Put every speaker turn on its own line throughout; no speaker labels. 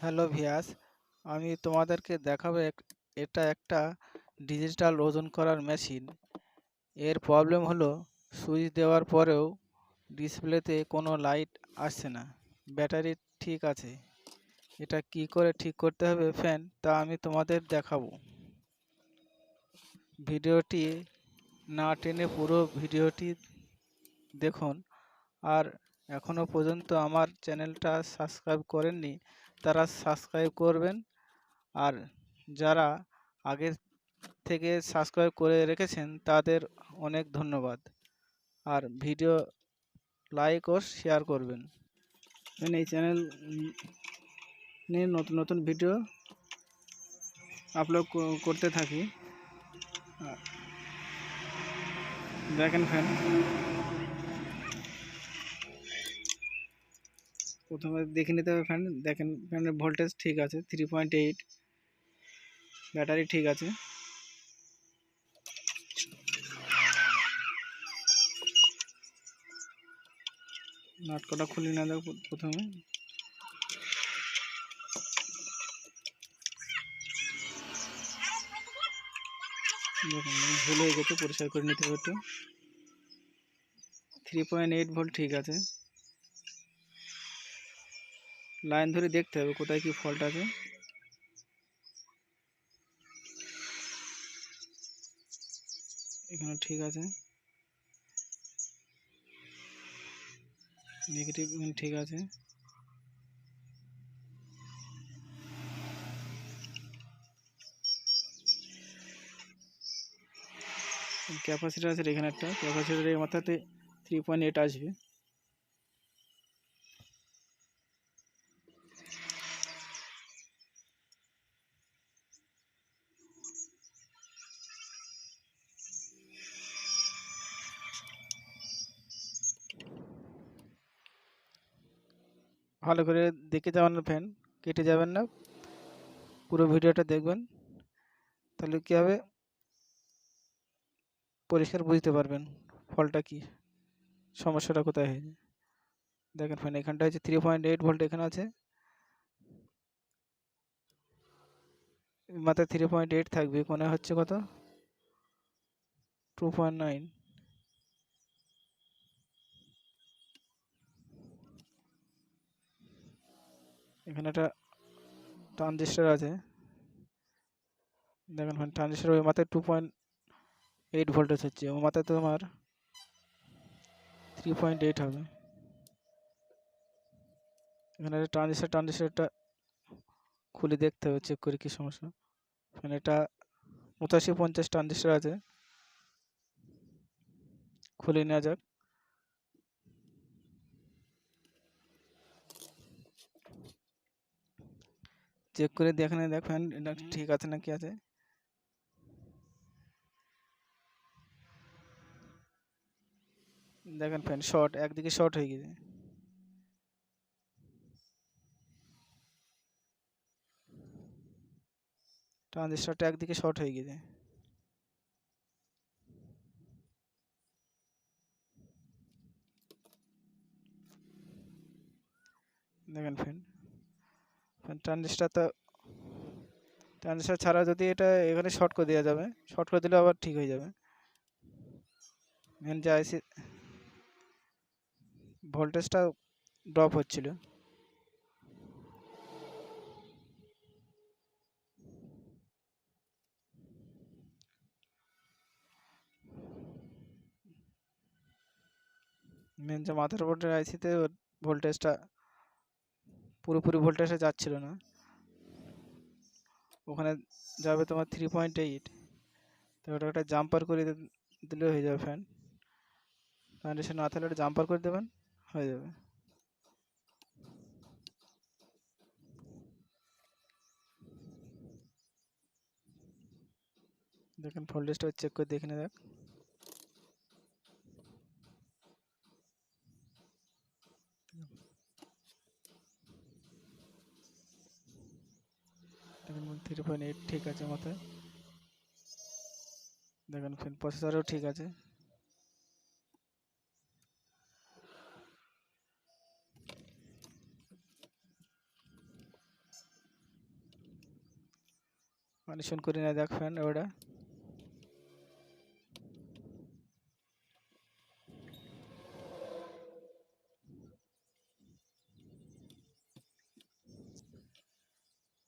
Hello ভিয়াস, আমি তোমাদেরকে দেখাবো এটা একটা ডিজিটাল ওজন করার মেশিন এর প্রবলেম হলো সুইচ দেওয়ার পরেও ডিসপ্লেতে কোনো লাইট আসছে না, ব্যাটারি ঠিক আছে। এটা কি করে ঠিক করতে হবে ফ্যান তা আমি তোমাদের দেখাবো। ভিডিওটি না টেনে পুরো ভিডিওটি দেখুন। আর এখনও পর্যন্ত আমার চ্যানেলটা সাবস্ক্রাইব করেননি তারা সাবস্ক্রাইব করবেন। আর যারা আগের থেকে সাবস্ক্রাইব করে রেখেছেন, তাদের অনেক ধন্যবাদ। আর ভিডিও লাইক ও শেয়ার করবেন। এই চ্যানেল নিয়ে নতুন নতুন ভিডিও আপলোড করতে থাকি। দেখেন ফ্যান প্রথমে দেখে নিতে হবে ফ্যান দেখেন ফ্যানের ভোল্টেজ ঠিক আছে থ্রি পয়েন্ট এইট ব্যাটারি ঠিক আছে। নাট কটা খুলি না দেখো প্রথমে। দেখুন ভুল হয়ে গেছে, পরিষ্কার করে নিতে হবে একটু। থ্রি পয়েন্ট এইট ভোল্ট ঠিক আছে। লাইন ধরে দেখতে হবে কোথায় কি ফল্ট আছে। এখানে ঠিক আছে। নেগেটিভ ঠিক আছে। ক্যাপাসিটার আছে এখানে একটা। ক্যাপাসিটারের মাথাতে থ্রি পয়েন্ট এইট আসবে। ভালো করে দেখে যাবেন না ফ্যান কেটে যাবেন না। পুরো ভিডিওটা দেখবেন, তাহলে কী হবে? পরিষ্কার বুঝতে পারবেন ফলটা কি, সমস্যাটা কোথায় হয়েছে। দেখেন ফ্যান এখানটা হচ্ছে থ্রি পয়েন্ট এইট ভোল্ট এখানে আছে। মাথায় থ্রি পয়েন্ট এইট থাকবে কোনে হচ্ছে কত? টু পয়েন্ট নাইন এখানে একটা ট্রানজিস্টার আছে। দেখেন ফ্যান ট্রানজিস্টার ওই মাথায় টু পয়েন্ট এইট ভোল্টেজ হচ্ছে ও মাথায় তো তোমার থ্রি পয়েন্ট এইট হবে। এখানে একটা ট্রানজিস্টার ট্রানজিস্টারটা খুলে দেখতে হবে চেক করে কী সমস্যা। এখানে এটা পঁচাশি পঞ্চাশ ট্রানজিস্টার আছে। খুলে নেওয়া যাক। চেক করে দেখে নেয় দেখ ফ্যান এটা ঠিক আছে না কি আছে। দেখেন ফ্যান শর্ট একদিকে শর্ট হয়ে গেছে ট্রানজিস্টারটা একদিকে শর্ট হয়ে গেছে দেখেন ফ্যান ট্রানজিস্টার তো ট্রানজিস্টার ছাড়া যদি এটা এখানে শর্ট করে দেওয়া যাবে শর্ট করে দিলে আবার ঠিক হয়ে যাবে। মেন যে আইসি ভোল্টেজটা ড্রপ হচ্ছিল। মেন যে মাথার বোর্ডের আইসিতে ভোল্টেজটা পুরোপুরি ভোল্টেজে যাচ্ছিল না। ওখানে যাবে তোমার থ্রি পয়েন্ট এইট তো ওটা একটা জাম্পার করে দিলে হয়ে যাবে ফ্যান কন্ডিশন না থাকলে একটা জাম্পার করে দেবেন, হয়ে যাবে। দেখেন ভোল্টেজটা চেক করে দেখে নে দেখ থ্রি পয়েন্ট এইট ঠিক আছে মাথায়। দেখেন ফ্যান প্রসেসরেও ঠিক আছে। মানে শুন করি না, দেখ ফ্যান ওটা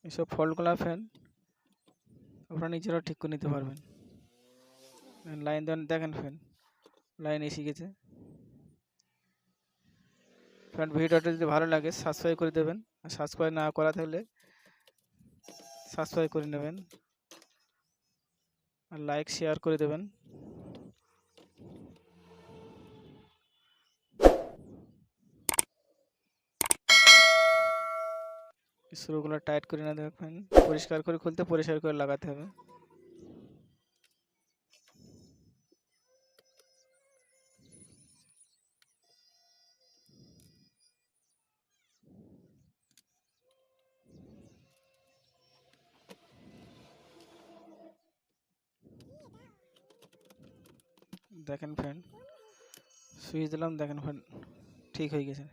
এসব ফল্টগুলা ফ্যান আপনারা নিজেরাও ঠিক করে নিতে পারবেন। লাইন দেন দেখেন ফ্যান লাইন এসে গেছে। ফ্যান ভিডিওটা যদি ভালো লাগে সাবস্ক্রাইব করে দেবেন। আর সাবস্ক্রাইব না করা থাকলে সাবস্ক্রাইব করে নেবেন। আর লাইক শেয়ার করে দেবেন। স্ক্রুগুলো টাইট করে না দেখবেন। পরিষ্কার করে খুলতে পরিষ্কার করে লাগাতে হবে। দেখেন ফ্যান সুইচ দিলাম, দেখেন ফ্যান ঠিক হয়ে গেছে।